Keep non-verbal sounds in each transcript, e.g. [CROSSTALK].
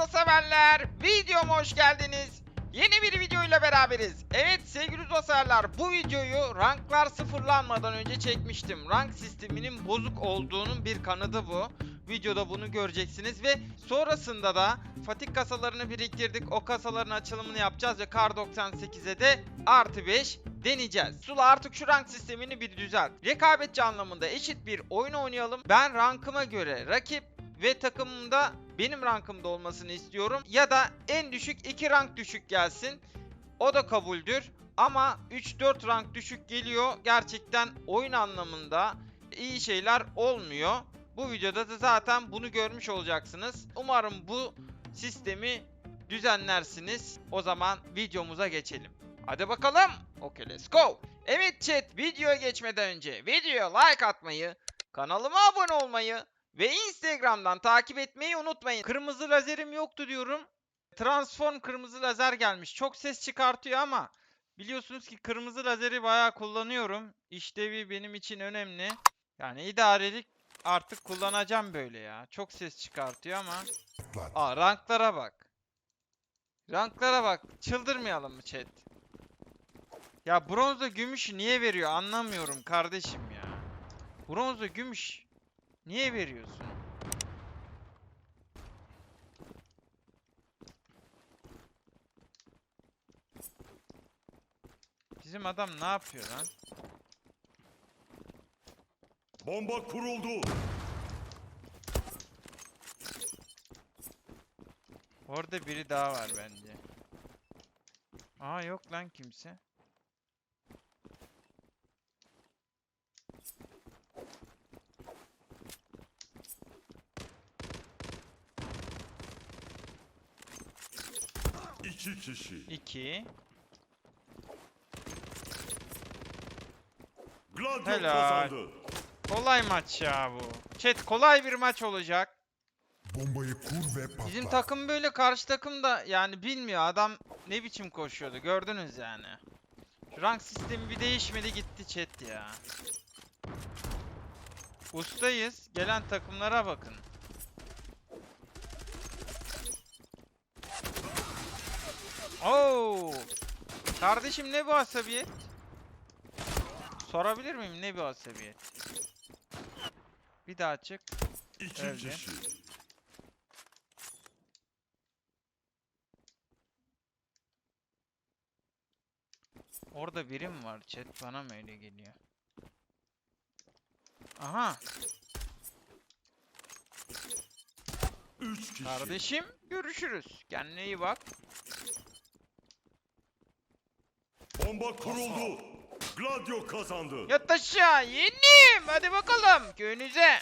Uzo severler, videoma hoş geldiniz. Yeni bir videoyla beraberiz. Evet sevgili severler, bu videoyu ranklar sıfırlanmadan önce çekmiştim. Rank sisteminin bozuk olduğunun bir kanıtı bu. Videoda bunu göreceksiniz ve sonrasında da fatik kasalarını biriktirdik. O kasaların açılımını yapacağız ve Kar 98'e de artı 5 deneyeceğiz. Sula artık şu rank sistemini bir düzelt. Rekabetçi anlamında eşit bir oyun oynayalım. Ben rankıma göre rakip ve takımımda benim rankımda olmasını istiyorum. Ya da en düşük 2 rank düşük gelsin. O da kabuldür. Ama 3-4 rank düşük geliyor. Gerçekten oyun anlamında iyi şeyler olmuyor. Bu videoda da zaten bunu görmüş olacaksınız. Umarım bu sistemi düzenlersiniz. O zaman videomuza geçelim. Hadi bakalım. Okay let's go. Evet chat videoya geçmeden önce videoya like atmayı, kanalıma abone olmayı ve Instagram'dan takip etmeyi unutmayın. Kırmızı lazerim yoktu diyorum. Transform kırmızı lazer gelmiş. Çok ses çıkartıyor ama biliyorsunuz ki kırmızı lazeri bayağı kullanıyorum. İşlevi benim için önemli. Yani idarelik artık kullanacağım böyle ya. Çok ses çıkartıyor ama. Aa ranklara bak. Ranklara bak. Çıldırmayalım mı chat? Ya bronzda gümüş niye veriyor anlamıyorum kardeşim ya. Bronzda gümüş niye veriyorsun? Bizim adam ne yapıyor lan? Bomba kuruldu. Orada biri daha var bence. Aa yok lan kimse. İki kişi. 2 Gladio Helal. kazandı. Kolay maç ya bu. Chat kolay bir maç olacak. Bombayı kur ve patlat. Bizim takım böyle karşı takım da yani bilmiyor adam ne biçim koşuyordu gördünüz yani. Şu rank sistemi bir değişmedi gitti chat ya. Ustayız. Gelen takımlara bakın. Oo! Kardeşim ne bu asabiyet? Sorabilir miyim ne bu asabiyet? Bir daha çık. İki kişi. Orada biri mi var chat? Bana mı öyle geliyor? Aha! Üç kişi. Kardeşim görüşürüz. Kendine iyi bak. Bomba kuruldu. Gladio kazandı. Yat aşağı yenim. Hadi bakalım köyünüze.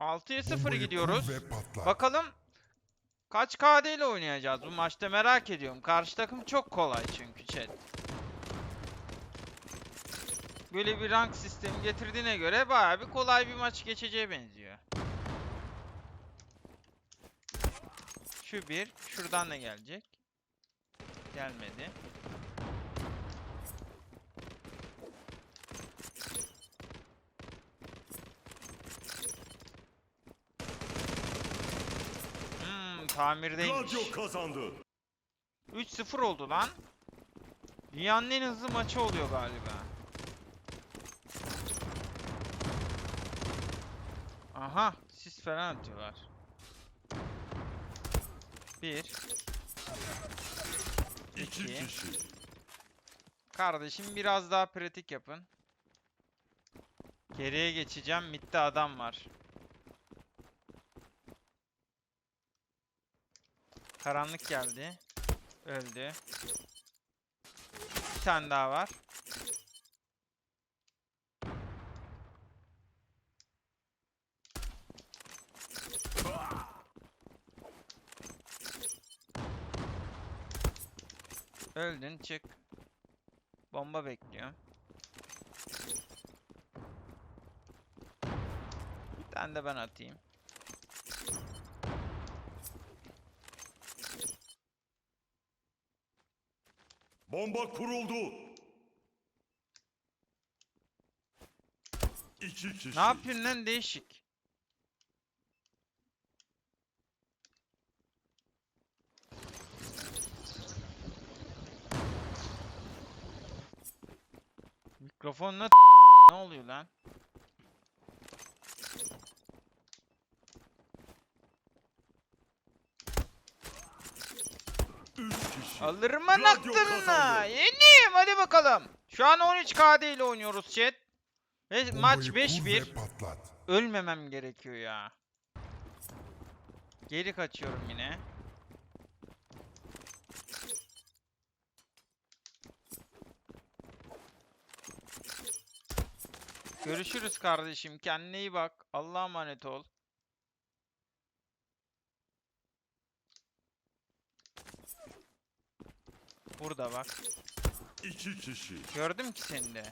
6'ya 0 Bombayı kur gidiyoruz. Bakalım kaç KD ile oynayacağız bu maçta merak ediyorum. Karşı takım çok kolay çünkü chat. Böyle bir rank sistemi getirdiğine göre bayağı bir kolay bir maç geçeceğe benziyor. Şu bir, şuradan da gelecek. Gelmedi. Tamirdeymiş. Gladio kazandı. 3-0 oldu lan. Dünyanın en hızlı maçı oluyor galiba. Aha, sis falan atıyorlar. Bir. İki İki. kişi. Kardeşim biraz daha pratik yapın. Geriye geçeceğim. Midde adam var. Karanlık geldi. Öldü. Bir tane daha var. Öldün çık. Bomba bekliyorum. Bir tane de ben atayım. Bomba kuruldu. İki kişi. Ne yapıyorsun lan değişik? Mikrofonla ne oluyor lan? Alırım anahtarını. kazandı. Yeniyim hadi bakalım. Şu an 13 KD ile oynuyoruz chat. Ve Bombayı maç kur 5-1. ve patlat. Ölmemem gerekiyor ya. Geri kaçıyorum yine. Görüşürüz kardeşim. Kendine iyi bak. Allah'a emanet ol. Burada bak. İki kişi. Gördüm ki seni de.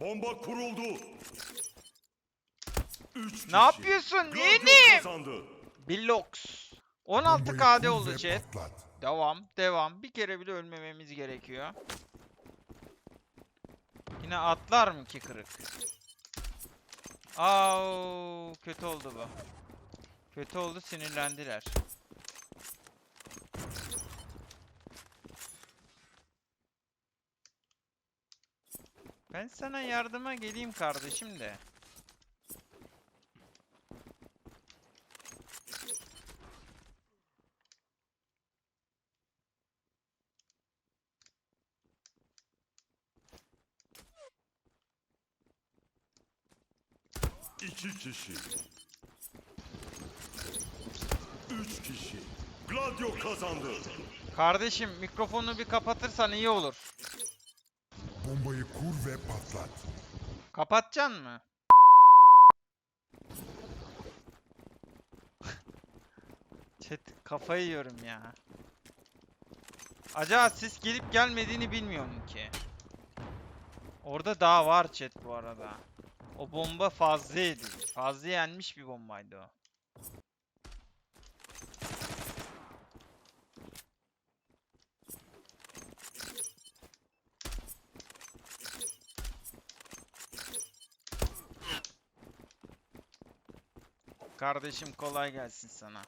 Bomba kuruldu. Üç kişi. Ne yapıyorsun? Gladio Yeğenim? kazandı. Billox. 16 Bombayı KD oldu chat. Devam, devam. Bir kere bile ölmememiz gerekiyor. Yine atlar mı ki kırık? Au, kötü oldu bu. Kötü oldu, sinirlendiler. Ben sana yardıma geleyim kardeşim de. İki kişi. Üç kişi. Gladio kazandı. Kardeşim mikrofonu bir kapatırsan iyi olur. Bombayı kur ve patlat. Kapatacaksın mı? [LAUGHS] Chat kafayı yiyorum ya. Acaba siz gelip gelmediğini bilmiyorum ki. Orada daha var chat bu arada. O bomba fazlaydı. Fazla yenmiş bir bombaydı o. Kardeşim kolay gelsin sana.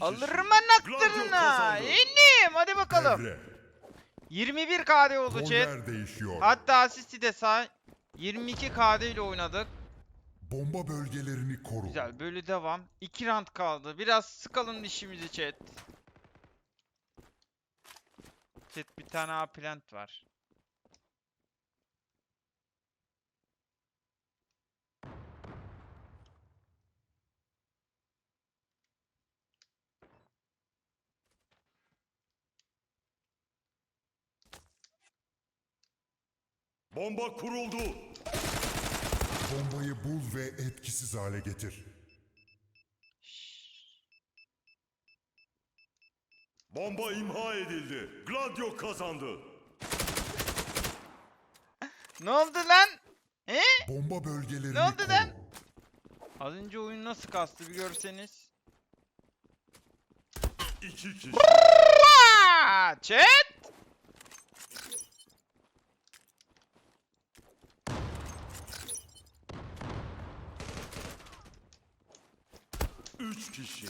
Alırım anahtarını. kazandı. Yeniyim hadi bakalım. Devre. 21 KD oldu chat. Hatta asisti de say. 22 KD ile oynadık. Bomba bölgelerini koru. Güzel böyle devam. 2 round kaldı. Biraz sıkalım dişimizi chat. Chat bir tane A plant var. Bomba kuruldu. Bombayı bul ve etkisiz hale getir. Bomba imha edildi. Gladio kazandı. Ne oldu lan? He? Bomba bölgelerini Ne oldu koru. lan? Az önce oyun nasıl kastı bir görseniz. İki kişi. Chat! Üç kişi.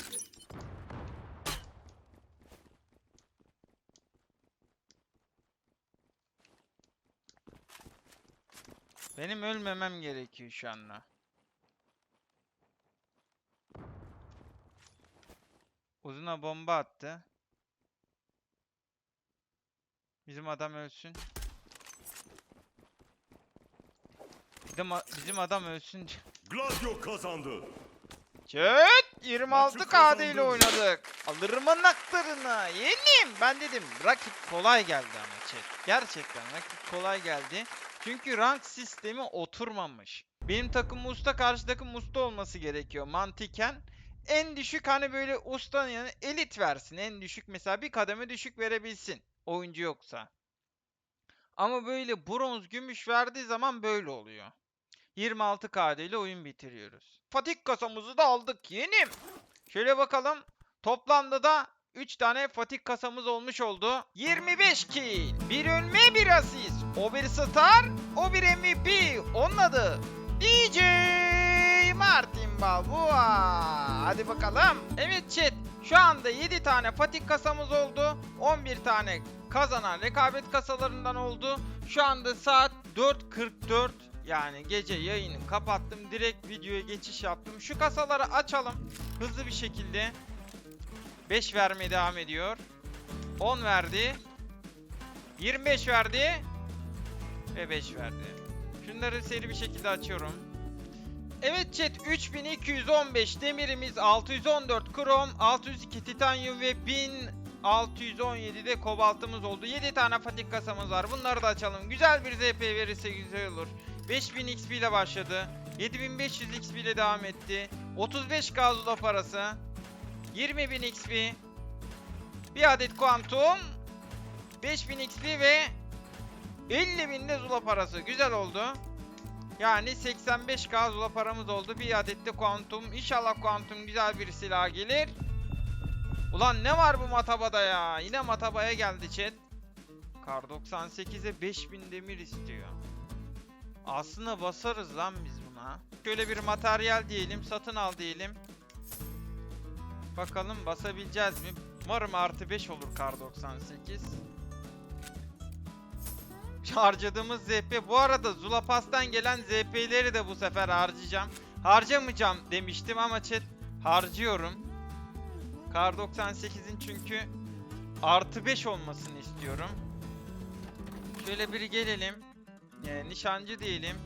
Benim ölmemem gerekiyor şu anda. Uzuna bomba attı. Bizim adam ölsün. Bizim, bizim adam ölsün. Gladio kazandı. Chat 26 Maçı KD ile oynadık. Alırım anahtarını. Yeniyim. Ben dedim rakip kolay geldi ama chat. Gerçekten rakip kolay geldi. Çünkü rank sistemi oturmamış. Benim takım usta karşı takım usta olması gerekiyor mantıken. En düşük hani böyle ustanın yanına elit versin. En düşük mesela bir kademe düşük verebilsin. Oyuncu yoksa. Ama böyle bronz gümüş verdiği zaman böyle oluyor. 26 KD ile oyun bitiriyoruz. Fatik kasamızı da aldık yenim. Şöyle bakalım. Toplamda da 3 tane fatik kasamız olmuş oldu. 25 kill. Bir ölme bir asist. O bir star, o bir MVP. Onun adı DJ Martin Balboa. Hadi bakalım. Evet chat. Şu anda 7 tane patik kasamız oldu. 11 tane kazanan rekabet kasalarından oldu. Şu anda saat 4.44 yani gece yayını kapattım. Direkt videoya geçiş yaptım. Şu kasaları açalım hızlı bir şekilde. 5 vermeye devam ediyor. 10 verdi. 25 verdi. Ve 5 verdi. Şunları seri bir şekilde açıyorum. Evet chat 3215 demirimiz 614 krom 602 titanyum ve 1617 de kobaltımız oldu. 7 tane fatik kasamız var. Bunları da açalım. Güzel bir ZP verirse güzel olur. 5000 XP ile başladı. 7500 XP ile devam etti. 35 gazula parası. 20000 XP. Bir adet kuantum. 5000 XP ve 50.000 de zula parası. Güzel oldu. Yani 85k zula paramız oldu. Bir adet de kuantum. İnşallah kuantum güzel bir silah gelir. Ulan ne var bu matabada ya? Yine matabaya geldi chat. Kar 98'e 5000 demir istiyor. Aslında basarız lan biz buna. Şöyle bir materyal diyelim. Satın al diyelim. Bakalım basabileceğiz mi? Umarım artı 5 olur kar 98. harcadığımız ZP. Bu arada Zulapas'tan gelen ZP'leri de bu sefer harcayacağım. Harcamayacağım demiştim ama chat harcıyorum. Kar 98'in çünkü artı 5 olmasını istiyorum. Şöyle bir gelelim. Ee, nişancı diyelim.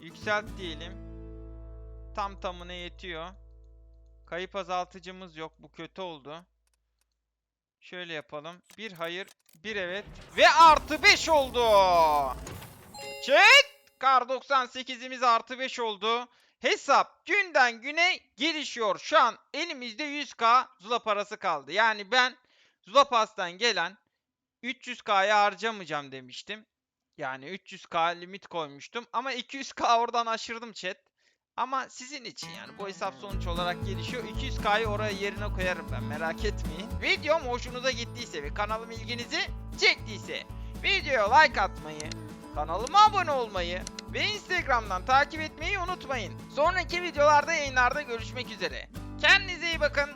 Yükselt diyelim. Tam tamına yetiyor. Kayıp azaltıcımız yok. Bu kötü oldu. Şöyle yapalım. Bir hayır, bir evet ve artı 5 oldu. Chat! Kar 98'imiz artı 5 oldu. Hesap günden güne gelişiyor. Şu an elimizde 100k Zula parası kaldı. Yani ben Zula Pass'tan gelen 300k'ya harcamayacağım demiştim. Yani 300k limit koymuştum. Ama 200k oradan aşırdım chat. Ama sizin için yani bu hesap sonuç olarak gelişiyor. 200k'yı oraya yerine koyarım ben merak etmeyin. Videom hoşunuza gittiyse ve kanalım ilginizi çektiyse videoya like atmayı, kanalıma abone olmayı ve Instagram'dan takip etmeyi unutmayın. Sonraki videolarda yayınlarda görüşmek üzere. Kendinize iyi bakın.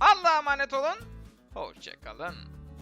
Allah'a emanet olun. Hoşçakalın.